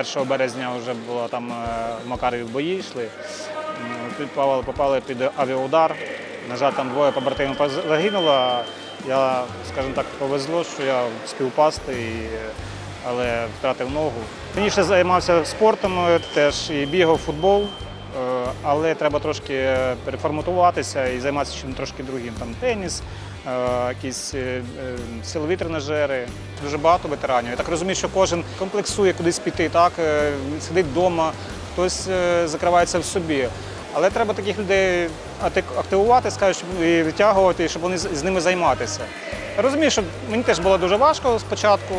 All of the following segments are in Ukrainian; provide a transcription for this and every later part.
1 березня вже було там е, в Макарові бої йшли. Тут попали, під авіаудар. На жаль, там двоє побратимів загинуло. Я, скажімо так, повезло, що я встиг упасти, і, е, але втратив ногу. Раніше займався спортом, е, теж і бігав футбол, е, але треба трошки е, переформатуватися і займатися чим трошки другим. Там теніс, е, якісь е, силові тренажери. Дуже багато ветеранів. Я так розумію, що кожен комплексує кудись піти, так сидить вдома, хтось закривається в собі. Але треба таких людей активувати, скажуть, і витягувати, щоб вони з ними займатися. Розумію, що мені теж було дуже важко спочатку.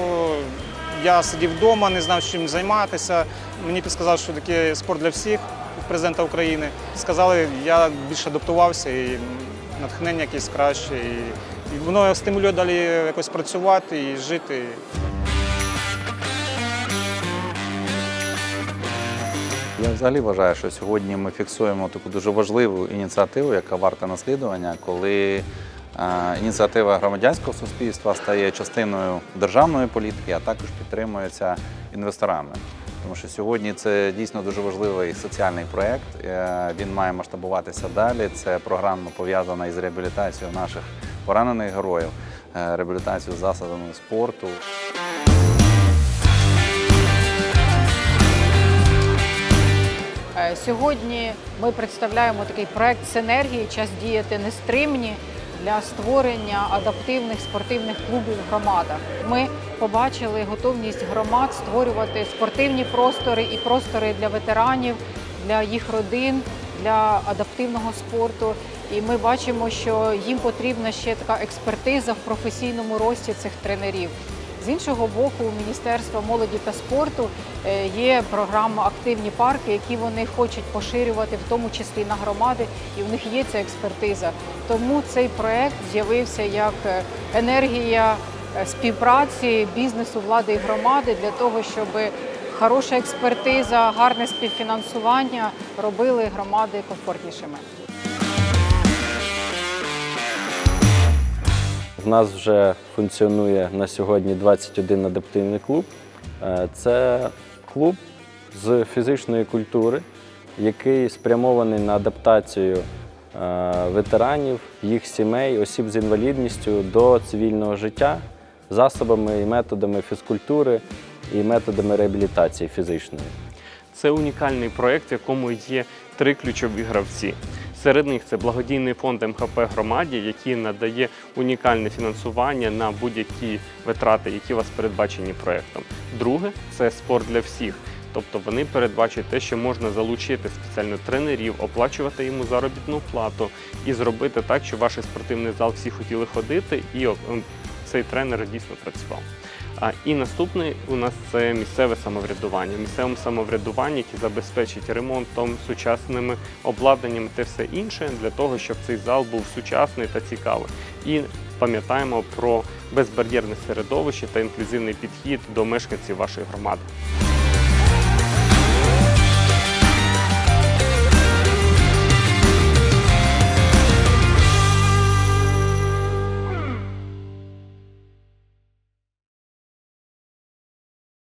Я сидів вдома, не знав, чим займатися. Мені підсказали, що такий спорт для всіх президента України. Сказали, я більше адаптувався і натхнення якесь краще. І, і воно стимулює далі якось працювати і жити. Я взагалі вважаю, що сьогодні ми фіксуємо таку дуже важливу ініціативу, яка варта наслідування, коли е, ініціатива громадянського суспільства стає частиною державної політики, а також підтримується інвесторами. Тому що сьогодні це дійсно дуже важливий соціальний проєкт. Е, Він має масштабуватися далі. Це програма пов'язана із реабілітацією наших поранених героїв, е, реабілітацією засобами спорту. Е, Сьогодні ми представляємо такий проект синергії Час діяти нестримні для створення адаптивних спортивних клубів в громадах. Ми побачили готовність громад створювати спортивні простори і простори для ветеранів, для їх родин, для адаптивного спорту. І ми бачимо, що їм потрібна ще така експертиза в професійному рості цих тренерів. З іншого боку, у Міністерства молоді та спорту е, є програма Активні парки, які вони хочуть поширювати, в тому числі на громади, і в них є ця експертиза. Тому цей проект з'явився як е, енергія е, співпраці бізнесу, влади і громади для того, щоб хороша експертиза, гарне співфінансування робили громади комфортнішими. В нас вже функціонує на сьогодні 21 адаптивний клуб. Е, Це клуб з фізичної культури, який спрямований на адаптацію е, ветеранів, їх сімей, осіб з інвалідністю до цивільного життя засобами і методами фізкультури і методами реабілітації фізичної. Це унікальний проєкт, в якому є три ключові гравці. Серед них це благодійний фонд МХП громаді, який надає унікальне фінансування на будь-які витрати, які у вас передбачені проєктом. Друге це спорт для всіх. Тобто вони передбачують те, що можна залучити спеціально тренерів, оплачувати йому заробітну плату і зробити так, щоб ваш спортивний зал всі хотіли ходити, і цей тренер дійсно працював. А і наступний у нас це місцеве самоврядування. Місцеве самоврядування, яке забезпечить ремонтом, сучасними обладнаннями та все інше для того, щоб цей зал був сучасний та цікавий. І пам'ятаємо про безбар'єрне середовище та інклюзивний підхід до мешканців вашої громади.